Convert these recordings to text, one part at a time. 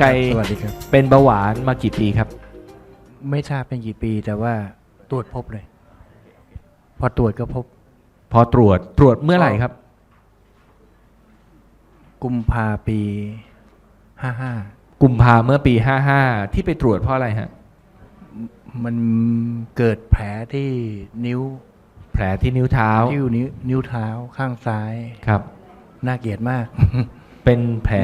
ไก่สวัสดีครับ เป็นเบาหวานมากี่ปีครับ ไม่ทราบเป็นกี่ปีแต่ว่าตรวจพบเลย พอตรวจก็พบ พอตรวจตรวจเมื่อไหร่ครับ กุมภาปีห้าห้ากุมภาเมื่อปี55ที่ไปตรวจเพราะอะไรฮะ มันเกิดแผลที่นิ้วแผลที่นิ้วเท้าที่นิ้วนิ้วเท้าข้างซ้าย ครับ น่าเกลียดมาก เป็นแผล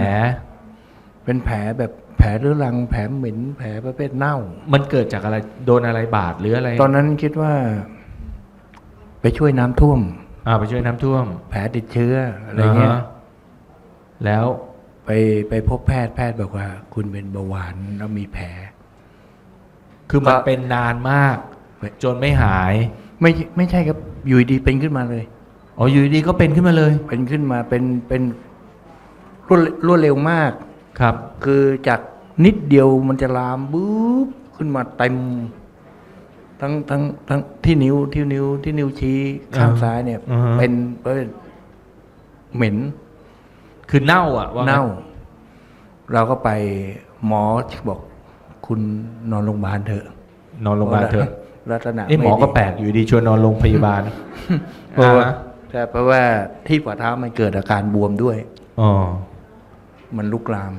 เป็นแผลแบบแผลเรื้อรังแผลเหม็นแผลประเภทเน่า มันเกิดจากอะไรโดนอะไรบาดหรืออะไร ตอนนั้นคิดว่า ไปช่วยน้ำท่วม อ่า ไปช่วยน้ำท่วม แผลติดเชื้ออะไรเงี้ยาฮะแล้วไปไปพบแพทย์แพทย์บอกว่า คุณเป็นเบาหวานแล้วมีแผล คือมันก็เป็นนานมาก จนไม่หาย ไม่ไม่ใช่ครับอยู่ดีเป็นขึ้นมาเลยอ๋ออยู่ดีๆก็เป็นขึ้นมาเลย เป็นขึ้นมาเป็นเป็นรวดรวดเร็วมาก ครับ คือจากนิดเดียวมันจะลามบุ๊บขึ้นมาเต็ม ทั้งทั้งทั้งที่นิ้วที่นิ้วที่นิ้วชี้ข้างอ่าซ้ายเนี่ย อ่าฮะ เป็นเป็นเหม็น คือเน่าอะว่างั้เน่า เราก็ไปหมอบอก คุณนอนโรงพยาบาลเถอะนอนโรงพยาบาลเถอะลักษณะนี่หมอไดีก็แปลกอยู่ดีชวนนอนโรงพยาบาลเพราะว่าอ่าใช่เพราะว่าที่ฝ่าเท้ามันเกิดอาการบวมด้วย อ๋อ มันลุกลาม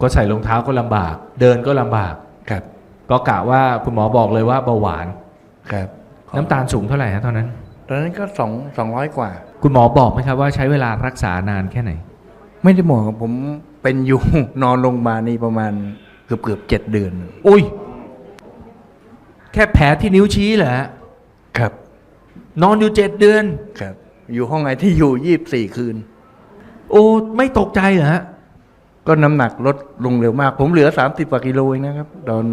ก็ใส่รองเท้าก็ลำบาก เดินก็ลำบาก ครับก็กะว่าคุณหมอบอกเลยว่าเบาหวาน ครับน้ำตาลสูงเท่าไหร่ฮะตอนนั้น ตอนนั้นก็สองสองร้อยกว่า คุณหมอบอกไหมครับว่าใช้เวลารักษานานแค่ไหน ไม่ได้บอกครับผมเป็นอยู่ นอนโรงพยาบาลนี่ประมาณเกือบเกือบเจ็ดเดือน อุ้ย แค่แผลที่นิ้วชี้เหรอฮะครับ นอนอยู่เจ็ดเดือน ครับ อยู่ห้องไอที่อยู่ยี่บสี่คืน โอ้ไม่ตกใจเหรอฮะก็น้ำหนักลดลงเร็วมาก ผมเหลือสามสิบกว่ากิโลเองนะครับตอน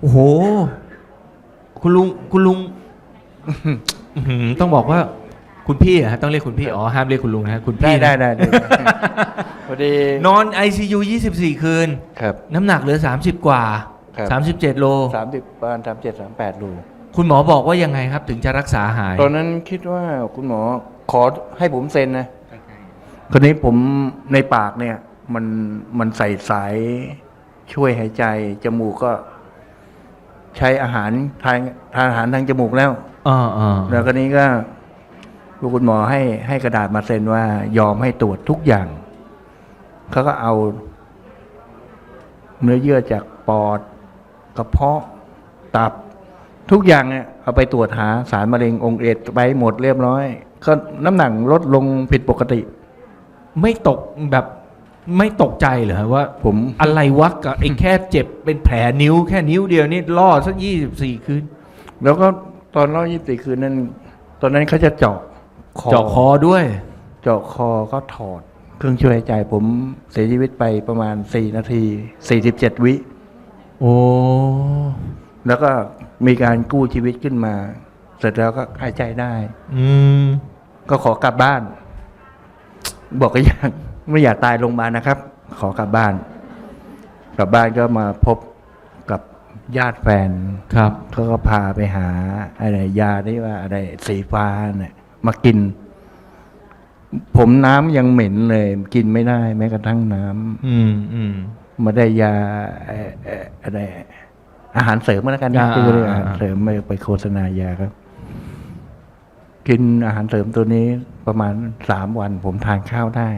โอ้โห คุณลุงคุณลุงอื้อหือต้องบอกว่า คุณพี่อะฮะต้องเรียกคุณพี่อ๋อห้ามเรียกคุณลุงนะฮะคุณได้พี่ได้นะได้ได้ พอดีนอน ICU 24 คืน ครับ น้ำหนักเหลือ 30 กว่า ครับ 37 โล สามสิบประมาณสามเจ็ดสามแปดโลคุณหมอบอกว่ายังไงครับ ถึงจะรักษาหาย ตอนนั้นคิดว่าคุณหมอขอให้ผมเซ็นนะ คนนี้ผมในปากเนี่ย มันมันใส่สายช่วยหายใจ จมูกก็ ใช้อาหารทานทานอาหารทางจมูกแล้วอ่าอ่าแล้วคนนี้ก็ลูกคุณหมอให้ให้กระดาษมาเซ็นว่ายอมให้ตรวจทุกอย่าง เขาก็เอา เนื้อเยื่อจากปอดกระเพาะตับ ทุกอย่างเนี่ยเอาไปตรวจหาสารมะเร็งองค์เอดส์ไปหมดเรียบร้อย ก็น้ำหนักลดลงผิดปกติ ไม่ตกแบบไม่ตกใจเหรอฮะว่าผมอะไรวะกับไอ้แค่เจ็บเป็นแผลนิ้วแค่นิ้วเดียวนี่ล่อสักยี่สิบสี่คืน แล้วก็ตอนรอบยี่สิบคืนนั้น ตอนนั้นเขาจะเจาะคอเจาะคอด้วย เจาะคอก็ถอด เครื่องช่วยหายใจผมเสียชีวิตไปประมาณสี่นาทีสี่สิบเจ็ดวิโอ้แล้วก็มีการกู้ชีวิตขึ้นมา เสร็จแล้วก็หายใจได้ อืมก็ขอกลับบ้าน บอกก็อยากไม่อยากตายโรงพยาบาลนะครับ ขอกลับบ้าน กลับบ้านก็มาพบกับญาติแฟนครับเขาก็พาไปหาอะไรยาที่ว่าอะไรสีฟ้าเนี่ยมากิน ผมน้ำยังเหม็นเลย กินไม่ได้ แม้กระทั่งน้ำอืมอืมมาได้ยาเอ่อเอ่ออะไรอาหารเสริมมาแล้วกันนะอ่าคือเรียกอาอ่าหารเสริมไม่ไปโฆษณายาครับ กินอาหารเสริมตัวนี้ประมาณสามวัน ผมทานข้าวได้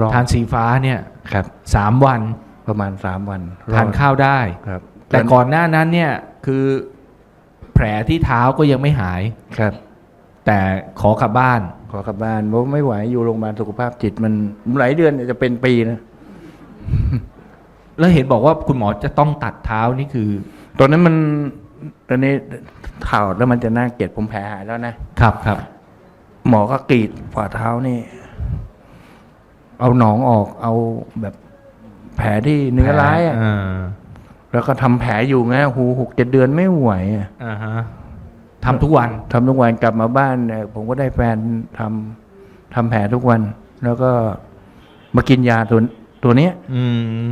รอดทานสีฟ้าเนี่ยครับสามวันประมาณสามวันรอดทานข้าวได้ครับ แต่ก่อนหน้านั้นเนี่ยคือแผลที่เท้าก็ยังไม่หายครับ แต่ขอกลับบ้าน ขอกลับบ้านเพราะไม่ไหวอยู่โรงพยาบาลสุขภาพจิตมันหลายเดือนจะเป็นปีนะแล้วเห็นบอกว่าคุณหมอจะต้องตัดเท้านี่คือ ตอนนั้นมัน ตอนนี้ข่าวแล้วมันจะน่าเกลียดผมแผลหายแล้วนะ ครับครับ หมอก็กรีดฝ่าเท้านี่ เอาหนองออก เอาแบบแผลที่เนื้อร้ายอะอ่าแล้วก็ทำแผลอยู่ไงหูหกเจ็ดเดือนไม่ไหวอะอ่าฮะทำทุกวันทำทุกวันกลับมาบ้านเนี่ยผมก็ได้แฟนทำทำแผลทุกวัน แล้วก็มากินยาตัวตัวเนี้ย อืม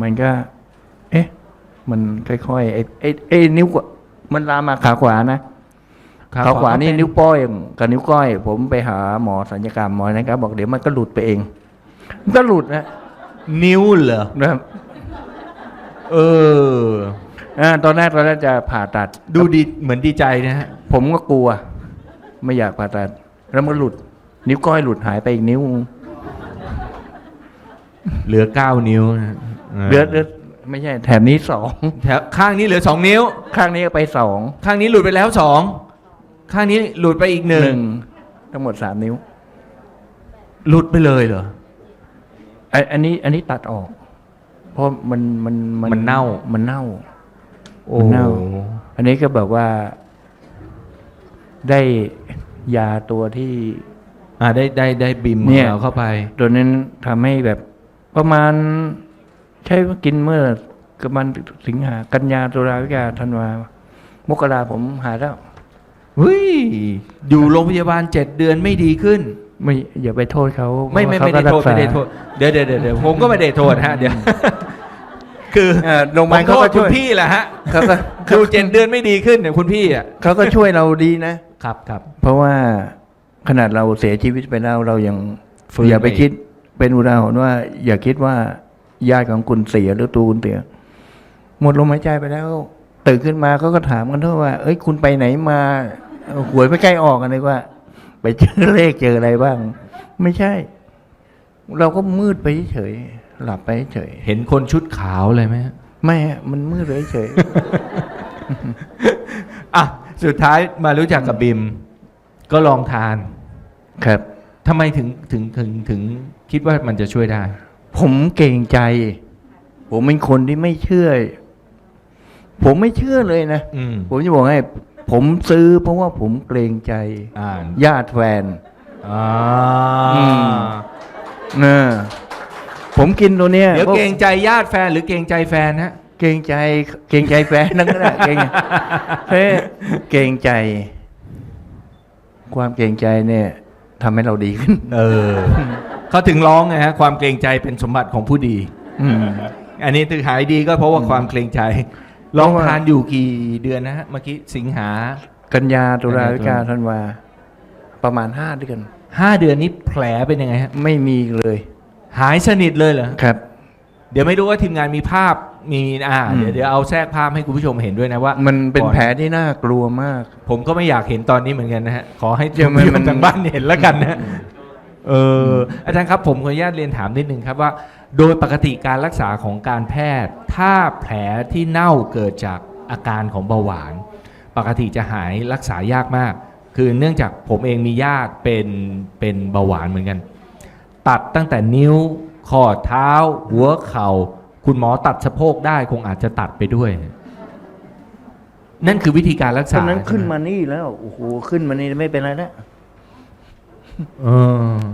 มันก็เอ๊ะ มันค่อยๆไอ้ไอ้ไอ้นิ้วกว่ามันลามมาขาขวานะขาขวานี่นิ้วโป้อยกับนิ้วก้อย ผมไปหาหมอสัญญกรรมหมอนะครับบอกเดี๋ยวมันก็หลุดไปเองมันก็หลุดนะนิ้วเหรอนะครับเอออ่าตอนแรกตอนแรกจะผ่าตัด ดูดีเหมือนดีใจนะฮะผมก็กลัว ไม่อยากผ่าตัด แล้วมันหลุด นิ้วก้อยหลุดหายไปอีกนิ้ว เหลือเก้านิ้วนะเหลือเหลือ ไม่ใช่แถบนี้สองแถวข้างนี้เหลือสองนิ้ว ข้างนี้ก็ไปสองข้างนี้หลุดไปแล้วสองข้างนี้หลุดไปอีกหนึ่งทั้งหมดสามนิ้ว หลุดไปเลยเหรอไอนอันนี้อันนี้ตัดออก เพราะมันมันมันเน่ามันเน่าโอ้มันเน่าอันนี้ก็แบบว่า ได้ยาตัวที่ อ่าได้ได้ได้บิมเนี่ยของเราเข้าไป ตัวนั้นทำให้แบบประมาณ ใช้กินเมื่อประมาณสิงหากันยาตุลาวิกาธันวามกราผมหายแล้วเฮ้ยอยู่โรงพยาบาลเจ็ดเดือนไม่ดีขึ้น ไม่อย่าไปโทษเขาไม่ไม่เพราะไม่ว่าได้เขาโทก็ษรักษาไม่ได้โทษเดี๋ยวเดี๋ยวเดี๋ยวเดี๋ยวผมก็ไม่ได้โทษฮะเดี๋ยวคือเอ่อโรงพยาบาลเขาผมโทก็ษคุช่ณวยพี่แหละฮะเขาก็ดูเจ็ดเดือนไม่ดีขึ้นเนี่ยคุณพี่อะเขาก็ช่วยเราดีนะครับครับ เพราะว่าขนาดเราเสียชีวิตไปแล้วเรายังฟื้นอย่าไปไม่คิดเป็นอุทาหรณ์ว่า อย่าคิดว่า ญาติของคุณเสียหรือตัวคุณเสียหมดลมหายใจไปแล้วตื่นขึ้นมาเขาก็ถามกันทั่วว่า เอ้ย คุณไปไหนมาเอาหวยไม่ใกล้ออกกันเลยว่า ไปเจอเลขเจออะไรบ้าง ไม่ใช่ เราก็มืดไปเฉยๆหลับไปเฉยเห็นคนชุดขาวเลยไหมฮะๆไม่ฮะมันมืดไปเฉยอะสุดท้ายมารู้จักกับบิม ก็ลองทานๆครับทำไมถึงถึงถึงถึงคิดว่ามันจะช่วยได้ ผมเก่งใจ ผมเป็นคนที่ไม่เชื่อ ผมไม่เชื่อเลยนะอืมผมจะบอกให้ ผมซื้อเพราะว่าผมเกรงใจอ่านญาติแฟน อ่าอืมเนอะผมกินตัวเนี้ยเดี๋ยวพราะเกรงใจญาติแฟนหรือเกรงใจแฟนฮะ เกรงใจ เกรงใจแฟนนั่นก็ได้เกรงใจเฮ้ยเกรงใจ ความเกรงใจเนี่ยทำให้เราดีขึ้น เออ เขาถึงร้องไงฮะความเกรงใจเป็นสมบัติของผู้ดี อืมอันนี้ถึงหายดีก็เพราะว่าความเกรงใจลองทานอยู่กี่เดือนนะฮะเมื่อกี้สิงหา กันยาตุลาวิกากันยาตุลาธันวา ประมาณห้าเดือนห้าเดือนนี้แผลเป็นยังไงฮะ ไม่มีเลย หายสนิทเลยเหรอ ครับ เดี๋ยวไม่รู้ว่าทีมงานมีภาพมีอ่าอืมเดี๋ยวเดี๋ยวเอาแทรกภาพให้คุณผู้ชมเห็นด้วยนะว่า มันเป็นก่อแผลที่น่ากลัวมาก ผมก็ไม่อยากเห็นตอนนี้เหมือนกันนะฮะ ขอให้เดี๋ยวคุณผู้ชมัมนทางบ้านเห็นแล้วกันนะ เออออาจารย์ครับผมขออนุญาตเรียนถามนิดนึงครับว่า โดยปกติการรักษาของการแพทย์ ถ้าแผลที่เน่าเกิดจากอาการของเบาหวาน ปกติจะหายรักษายากมาก คือเนื่องจากผมเองมีญาติเป็นเป็นเบาหวานเหมือนกัน ตัดตั้งแต่นิ้วข้อเท้า หัวเข่า คุณหมอตัดสะโพกได้คงอาจจะตัดไปด้วย นั่นคือวิธีการรักตษาอนนั้นขึ้นใช่ไหมานี่แล้วโอ้โหขึ้นมานี่ไม่เป็นไรแล้วเออ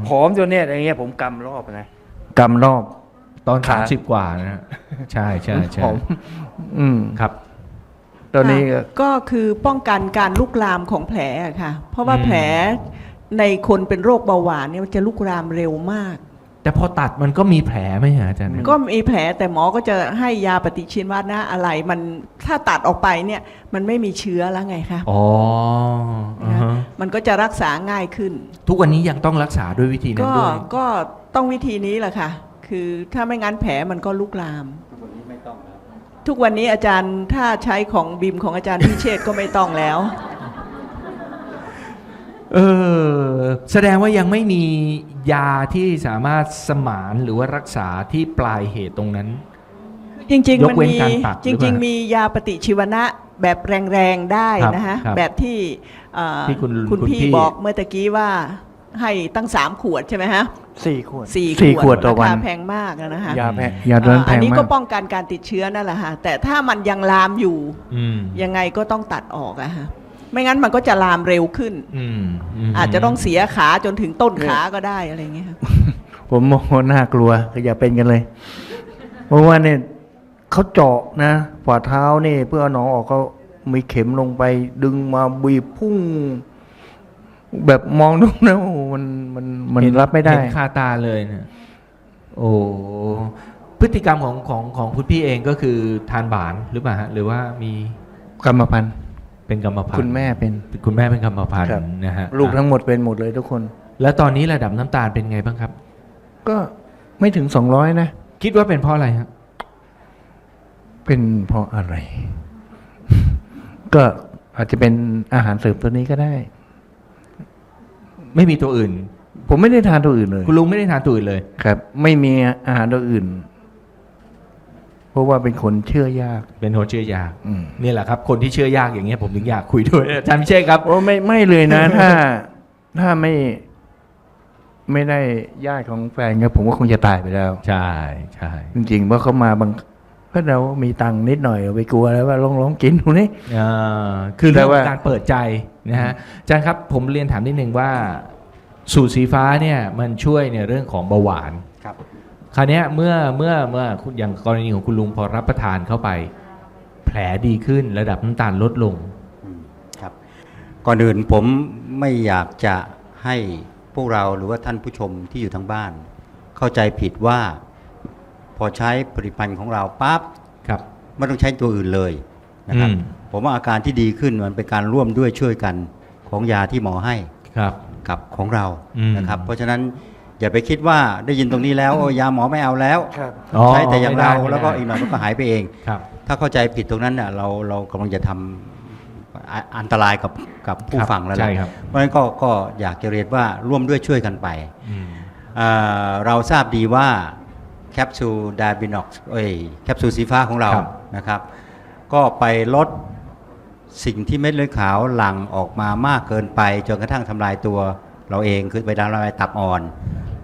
ผอมจนเนี่ยอย่างเงี้ยผมกำรอบนะกำรอบ ตอนขาสามสิบกว่านะฮะใช่ใช่ใช่ผอมอืมครับ ตอนนี้ก็ค่ะก็คือป้องกันการลุกลามของแผลอะค่ะ เพราะว่าอืม แผลในคนเป็นโรคเบาหวานเนี่ยมันจะลุกลามเร็วมาก แต่พอตัดมันก็มีแผลไหมฮะอาจารย์ ก็มีแผลแต่หมอก็จะให้ยาปฏิชีวนะอะไรมันถ้าตัดออกไปเนี่ยมันไม่มีเชื้อแล้วไงคะอ๋ออ่าฮะมันก็จะรักษาง่ายขึ้น ทุกวันนี้ยังต้องรักษาด้วยวิธีนั้นก็ด้วย ก็ต้องวิธีนี้แหละค่ะ คือถ้าไม่งั้นแผลมันก็ลุกลาม ทุกวันนี้อาจารย์ถ้าใช้ของบิมของอาจารย์พิเชษก็ไม่ต้องแล้ว เออแสดงว่ายังไม่มียาที่สามารถสมานหรือว่ารักษาที่ปลายเหตุตรงนั้น จริงยๆกมันเว้นมีการตัดหรือจเปล่าริง ๆ มียาปฏิชีวนะแบบแรงๆได้นะฮะ ครับแบบที่เอ่อที่คุณคุณคุณพี่พี่ บอกเมื่อตะกี้ว่าให้ตั้งสามขวดใช่ไหมฮะสี่ขวด สี่สี่ขวดต่อราวันคาแพงมากอะนะคะยาแพงยาตัวนั้นเอ่อแพอันงนี้มาก็กป้องกันการติดเชื้อนั่นแหละฮะแต่ถ้ามันยังลามอยู่ อืม ยังไงก็ต้องตัดออกอะฮะ ไม่งั้นมันก็จะลามเร็วขึ้น อืมมอาจจะต้องเสียขาจนถึงต้นขาก็ได้อะไรอย่างเงี้ยค่ะผมมองว่าน่ากลัวก็อย่าเป็นกันเลย เพราะว่าเนี่ยเขาเจาะนะฝ่าเท้านี่เพื่อเอาหนองออกเขามีเข็มลงไป ดึงมาบีบพุ่ง แบบมองดูนะโอ้โหมันมันมันเห็รับไม่ได้ เห็นคาตาเลยเนี่ยโอ้พฤติกรรมของของของคุณพี่เองก็คือทานบานหรือเปล่าฮะหรือว่ามีกรรมพันธุ์ เป็นกรรมพันธุ์คุณแม่เป็นคุณแม่เป็นกรรมพันธุ์ครับนะฮะลูกทั้งหมดเป็นหมดเลยทุกคน แล้วตอนนี้ระดับน้ำตาลเป็นไงบ้างครับ ก็ไม่ถึงสองร้อยนะ คิดว่าเป็นเพราะอะไรฮะเป็นเพราะอะไร ก็อาจจะเป็นอาหารเสริมตัวนี้ก็ได้ ไม่มีตัวอื่น ผมไม่ได้ทานตัวอื่นเลย คุณลุงไม่ได้ทานตัวอื่นเลย ครับ ไม่มีอาหารตัวอื่น เพราะว่าเป็นคนเชื่อยาก เป็นคนเชื่อยากอืมนี่แหละครับ คนที่เชื่อยากอย่างเงี้ยผมถึงอยากคุยด้วยอาจารย์พิเชษครับโอ้ไม่ไม่เลยนะ ถ้าถ้าไม่ไม่ได้ญาติของแฟนก็ผมก็คงจะตายไปแล้ว ใช่ใช่จริงๆเพราะเขามาบางก็เรามีตังค์นิดหน่อยไปกลัวแล้วว่าลองลองกินดูนี่อ่าคือเรื่องแต่ว่าของการเปิดใจนะฮะอาจารย์ครับผมเรียนถามนิดนึงว่า สูตรสีฟ้าเนี่ยมันช่วยในเรื่องของเบาหวานครับ คราวเนี้ยเมื่อเมื่อเมื่อคุณอย่างกรณีของคุณลุงพอรับประทานเข้าไป แผลดีขึ้นระดับน้ำตาลลดลงอืมครับ ก่อนอื่นผมไม่อยากจะให้พวกเราหรือว่าท่านผู้ชมที่อยู่ทางบ้าน เข้าใจผิดว่าพอใช้ผลิตภัณฑ์ของเราปั๊บครับไม่ต้องใช้ตัวอื่นเลยนะครับอืมผมว่าอาการที่ดีขึ้นมันเป็นการร่วมด้วยช่วยกันของยาที่หมอให้ครับกับของเราอืมนะครับ เพราะฉะนั้น อย่าไปคิดว่าได้ยินตรงนี้แล้วโอ้ยาหมอไม่เอาแล้วอ๋อใช้แต่อย่างเราไม่ได้แล้วก็ไม่ได้ อีกหน่อยมันก็หายไปเอง ครับ ถ้าเข้าใจผิดตรงนั้นเนี่ยเราเรากำลังจะทำอะอันตรายกับกับผู้ครับฟังแล้วใช่นะครับ เพราะฉะนั้นก็ก็อยากจะเรียนว่าร่วมด้วยช่วยกันไป อืมอ่าเราทราบดีว่าแคปซูลไดาบินอกเอ้ยแคปซูลสีฟ้าของเราครับ นะครับ ก็ไปลดสิ่งที่เม็ดเลือดขาวหลั่งออกมามากเกินไป จนกระทั่งทำลายตัว เราเองคือไปทำลายตับอ่อน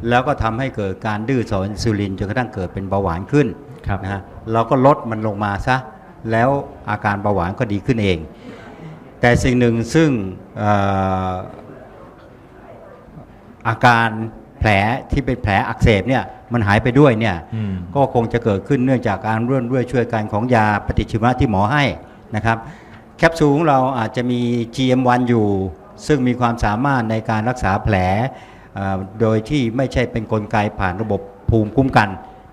แล้วก็ทำให้เกิดการดื้อต่ออินซูลินจนกระทั่งเกิดเป็นเบาหวานขึ้นครับนะฮะเราก็ลดมันลงมาซะแล้วอาการเบาหวานก็ดีขึ้นเอง แต่สิ่งหนึ่งซึ่งเอ่ออาการแผลที่เป็นแผลอักเสบเนี่ยมันหายไปด้วยเนี่ยอืมก็คงจะเกิดขึ้นเนื่องจากการร่วมด้วยช่วยกันของยาปฏิชีวนะที่หมอให้นะครับ แคปซูลของเราอาจจะมี GM1 อยู่ ซึ่งมีความสามารถในการรักษาแผลเอ่อโดยที่ไม่ใช่เป็นนกลไกผ่านระบบภูมิคุ้มกัน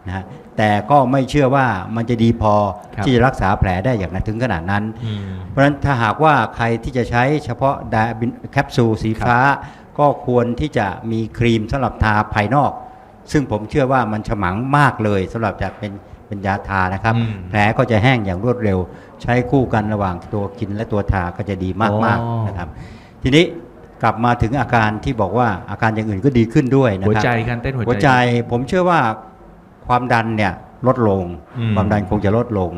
นะฮะแต่ก็ไม่เชื่อว่ามันจะดีพอครับที่จะรักษาแผลได้อย่างนั้นถึงขนาดนั้นอืมเพราะฉะนั้นถ้าหากว่าใครที่จะใช้เฉพาะไดอะบินแคปซูลสีฟ้า ก็ควรที่จะมีครีมสำหรับทาภายนอก ซึ่งผมเชื่อว่ามันฉมังมากเลยสำหรับจะเป็นเป็นยาทานะครับอืมแผลก็จะแห้งอย่างรวดเร็ว ใช้คู่กันระหว่างตัวกินและตัวทาก็จะดีมากอ๋อๆนะครับ ทีนี้กลับมาถึงอาการที่บอกว่าอาการอย่างอื่นก็ดีขึ้นด้วยนะหัวครับใจการเต้นหัวหัวใจ ผมเชื่อว่าความดันเนี่ยลดลงอืมความดันคงจะลดลง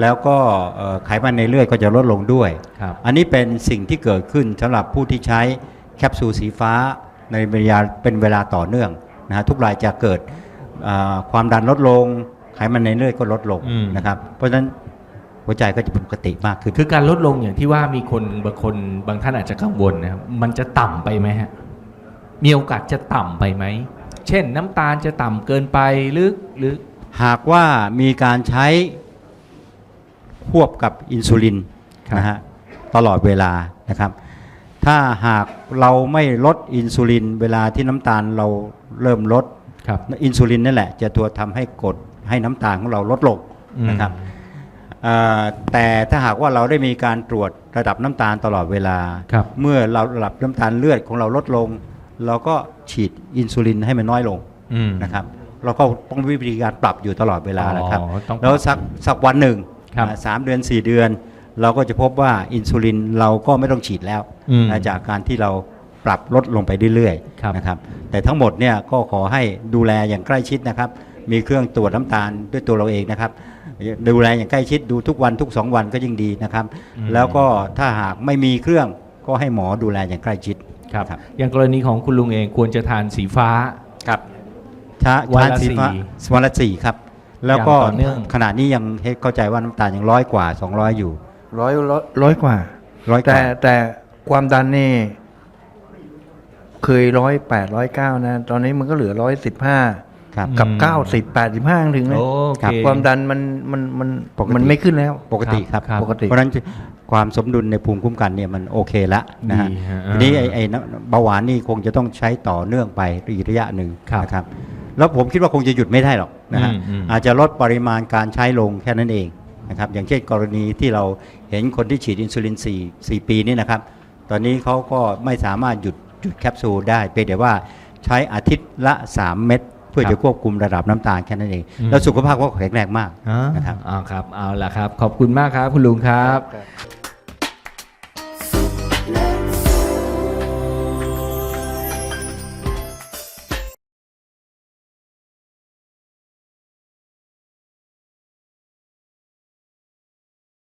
แล้วก็เอ่อไขมันในเลือดก็จะลดลงด้วยครับอันนี้เป็นสิ่งที่เกิดขึ้นสำหรับผู้ที่ใช้แคปซูลสีฟ้าในเวลาเป็นเวลาต่อเนื่องนะฮะทุกรายจะเกิดอ่าความดันลดลง ไขมันในเลือดก็ลดลงอืมนะครับ เพราะฉะนั้น หัวใจก็จะปกติมากขึ้น คือการลดลงอย่างที่ว่ามีคนบางคนบางท่านอาจจะกังวลนะครับมันจะต่ำไปไหมฮะมีโอกาสจะต่ำไปไหม เช่นน้ำตาลจะต่ำเกินไปหรือหรือหากว่ามีการใช้ควบกับอินซูลินนะฮะตลอดเวลานะครับ ถ้าหากเราไม่ลดอินซูลิน เวลาที่น้ำตาลเราเริ่มลดครับอินซูลินนั่นแหละ จะตัวทำให้กดให้น้ำตาลของเราลดลงนะครับเอ่อ แต่ถ้าหากว่าเราได้มีการตรวจระดับน้ำตาลตลอดเวลาครับเมื่อเราระดับน้ำตาลเลือดของเราลดลง เราก็ฉีดอินซูลินให้มันน้อยลงอืมนะครับ เราก็ต้องวิธีการปรับอยู่ตลอดเวลานะครับอ๋อต้องปรับแล้วสักสักวันหนึ่งครับอ่าสามเดือน4เดือน เราก็จะพบว่าอินซูลินเราก็ไม่ต้องฉีดแล้วอืมนะจากการที่เราปรับลดลงไปเรื่อยครับๆนะครับ แต่ทั้งหมดเนี่ยก็ขอให้ดูแลอย่างใกล้ชิดนะครับ มีเครื่องตรวจน้ำตาลด้วยตัวเราเองนะครับดูแลอย่างใกล้ชิดดูทุกวันทุก 2 วันก็ยิ่งดีนะครับอืมแล้วก็ถ้าหากไม่มีเครื่องก็ให้หมอดูแลอย่างใกล้ชิดครับครับอย่างกรณีของคุณลุงเองควรจะทานสีฟ้าครับช้าวันละช้าสีฟ้าสี่วันละสี่ครับ แล้วก็อย่างต่อเนื่องขณะนี้ยังเข้าใจว่าน้ำตาลยังร้อยกว่า 200 อยู่ร้อยร้อยร้อยกว่าร้อยกแต่ว่าแต่ความดันนี่เคยร้อยแปดร้อยเก้านะ ตอนนี้มันก็เหลือร้อยสิบห้าครับ กับอืมเก้าสิบแปดสิบห้าถึงนะโอเคความดันมันมันมันปกติมันไม่ขึ้นแล้วปกติครับครับปกติ เพราะฉะนั้นความสมดุลในภูมิคุ้มกันเนี่ยมันโอเคแล้วนะฮะดีฮะทีนี้ไอ้ไอ้น้ำเบาหวานนี่คงจะต้องใช้ต่อเนื่องไปอีกระยะหนึ่งครับนะครับแล้วผมคิดว่าคงจะหยุดไม่ได้หรอกนะฮะอืมอืมอาจจะลดปริมาณการใช้ลงแค่นั้นเองนะครับอย่างเช่นกรณีที่เราเห็นคนที่ฉีดอินซูลิน4 4 ปีนี่นะครับ ตอนนี้เขาก็ไม่สามารถหยุดหยุดแคปซูลได้เพียงแต่ว่าใช้อาทิตย์ละ 3 เม็ด เพื่อครับจะควบคุมระดับน้ำตาลแค่นั้นเองอืมแล้วสุขภาพก็แข็งแรงมากอ๋อนะครับเอาครับเอาละครับ ขอบคุณมากครับคุณลุงครับครับ